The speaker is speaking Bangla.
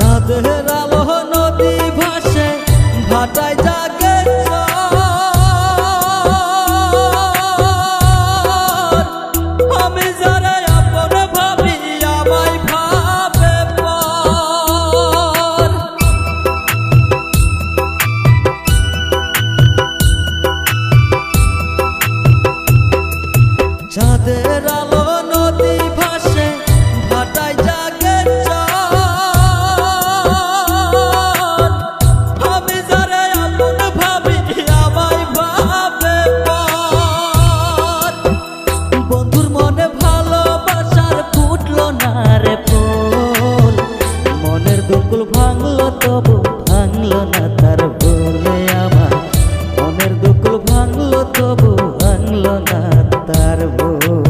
রাধে রা তবু ভাঙলো না তার বলে আমার। মনের দুকুল ভাঙলো তবু ভাঙলো না তার বলে